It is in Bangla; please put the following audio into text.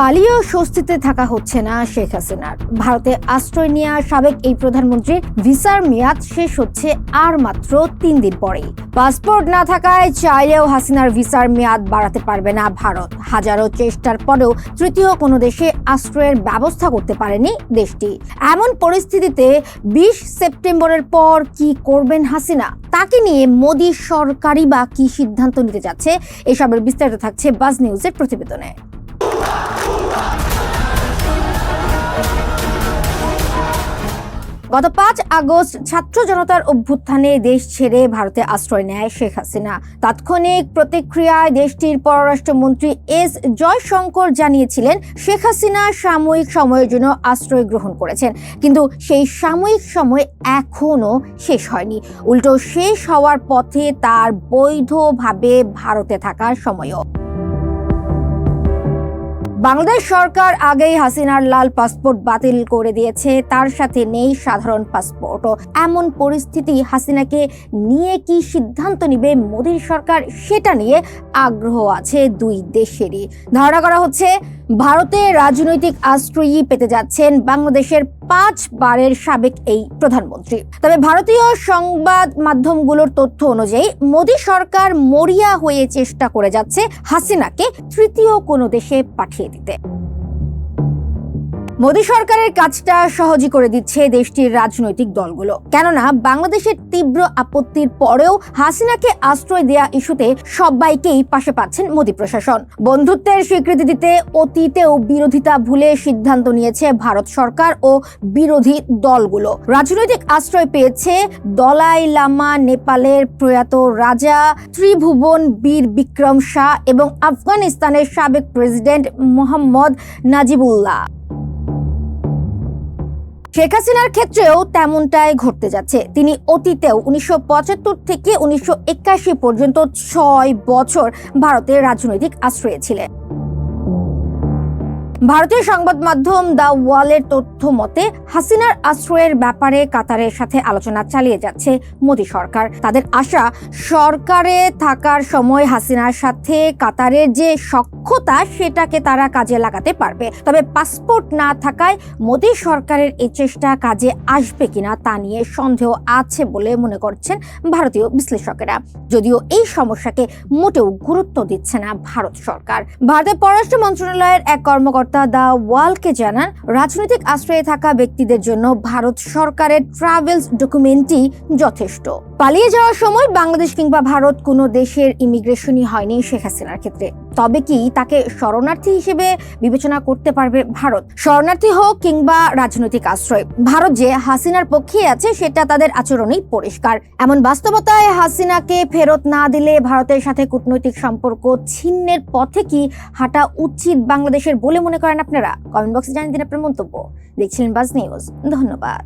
পালিয়েও স্বস্তিতে থাকা হচ্ছে না শেখ হাসিনার। ভারতে আশ্রয় নেওয়া সাবেক এই প্রধানমন্ত্রীর ভিসার মেয়াদ শেষ হচ্ছে আর মাত্র তিন দিন পরেই। পাসপোর্ট না থাকায় চাইলেও হাসিনার ভিসার মেয়াদ বাড়াতে পারবে না ভারত। হাজারো চেষ্টার পরেও তৃতীয় কোনো দেশে আশ্রয়ের ব্যবস্থা করতে পারেনি দেশটি। এমন পরিস্থিতিতে বিশ সেপ্টেম্বরের পর কি করবেন হাসিনা? তাকে নিয়ে মোদী সরকারই বা কি সিদ্ধান্ত নিতে যাচ্ছে? এসবের বিস্তারিত থাকছে বাজ নিউজের প্রতিবেদনে। গত পাঁচ আগস্ট ছাত্র জনতার অভ্যুত্থানে দেশ ছেড়ে ভারতে আশ্রয় নেয় শেখ হাসিনা। তাৎক্ষণিক প্রতিক্রিয়ায় দেশটির পররাষ্ট্রমন্ত্রী এস জয়শঙ্কর জানিয়েছিলেন, শেখ হাসিনা সাময়িক সময়ের জন্য আশ্রয় গ্রহণ করেছেন, কিন্তু সেই সাময়িক সময় এখনও শেষ হয়নি। উল্টো শেষ হওয়ার পথে তার বৈধভাবে ভারতে থাকার সময়ও। বাংলাদেশ সরকার আগেই হাসিনার লাল পাসপোর্ট বাতিল করে দিয়েছে, তার সাথে নেই সাধারণ পাসপোর্ট। এমন পরিস্থিতি হাসিনাকে নিয়ে কি সিদ্ধান্ত নিবে মোদীর সরকার, সেটা নিয়ে আগ্রহ আছে দুই দেশেরই। ধারণা করা হচ্ছে ভারতে রাজনৈতিক আশ্রয়ই পেতে যাচ্ছেন বাংলাদেশের পাঁচ বারের সাবেক এই প্রধানমন্ত্রী। তবে ভারতীয় সংবাদ মাধ্যমগুলোর তথ্য অনুযায়ী, মোদী সরকার মরিয়া হয়ে চেষ্টা করে যাচ্ছে হাসিনাকে তৃতীয় কোনো দেশে পাঠিয়ে দিতে। মোদী সরকারের কাজটা সহজই করে দিচ্ছে দেশটির রাজনৈতিক দলগুলো। কেননা, বাংলাদেশের তীব্র আপত্তির পরেও হাসিনাকে আশ্রয় দেয়া ইস্যুতে সবাইকেই পাশে পাচ্ছেন মোদী প্রশাসন। বন্ধুত্বের স্বীকৃতি দিতে অতীতেও বিরোধিতা ভুলে সিদ্ধান্ত নিয়েছে ভারত সরকার ও বিরোধী দলগুলো। রাজনৈতিক আশ্রয় পেয়েছে দলাই লামা নেপালের প্রয়াত রাজা ত্রিভুবন বীর বিক্রম শাহ এবং আফগানিস্তানের সাবেক প্রেসিডেন্ট মোহাম্মদ নাজিবুল্লাহ। শেখ হাসিনার ক্ষেত্রেও তেমনটাই ঘটতে যাচ্ছে। তিনি অতীতেও উনিশশো পঁচাত্তর থেকে উনিশশো একাশি পর্যন্ত ছয় বছর ভারতের রাজনৈতিক আশ্রয়ে ছিলেন। ভারতীয় সংবাদ মাধ্যম দ্য ওয়ালের তথ্য মতে, হাসিনার আশ্রয়ের ব্যাপারে কাতারের সাথে আলোচনা চালিয়ে যাচ্ছে মোদী সরকার। তাদের আশা, সরকারে থাকার সময় হাসিনার সাথে কাতারের যে সক্ষতা, সেটাকে তারা কাজে লাগাতে পারবে। তবে পাসপোর্ট না থাকায় মোদী সরকারের এই চেষ্টা কাজে আসবে কিনা, তা নিয়ে সন্দেহ আছে বলে মনে করছেন ভারতীয় বিশ্লেষকেরা। যদিও এই সমস্যাকে মোটেও গুরুত্ব দিচ্ছে না ভারত সরকার। ভারতের পররাষ্ট্র মন্ত্রণালয়ের এক কর্মকর্তা দা ওয়ালকে জানান, রাজনৈতিক আশ্রয়ে থাকা ব্যক্তিদের জন্য ভারত সরকারের ট্রাভেলস ডকুমেন্টই যথেষ্ট। পালিয়ে যাওয়ার সময় বাংলাদেশ কিংবা ভারত কোনো দেশের ইমিগ্রেশনই হয়নি শেখ হাসিনার ক্ষেত্রে। তবে কি তাকে শরণার্থী হিসেবে বিবেচনা করতে পারবে ভারত? শরণার্থী হোক কিংবা রাজনৈতিক আশ্রয়, ভারত যে হাসিনার পক্ষে আছে সেটা তাদের আচরণেই পরিষ্কার। এমন বাস্তবতায় হাসিনাকে ফেরত না দিলে ভারতের সাথে কূটনৈতিক সম্পর্ক ছিন্নের পথে কি হাঁটা উচিত বাংলাদেশের বলে মনে করেন আপনারা? কমেন্ট বক্সে জানিয়ে দিন আপনার মন্তব্য। দেখছিলেন বাজ নিউজ। ধন্যবাদ।